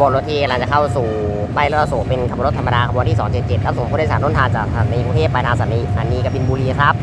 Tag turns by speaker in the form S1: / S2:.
S1: บวนรถที่กำลังจะเข้าสู่ป้ายรถสูเป็นขบวนรถธรรมดาขบวนที่ 277 ครับส่งผู้โดยสารต้นทางจากสถานีกรุงเทพไปทางสถานีสถานีกบินบุรีครับ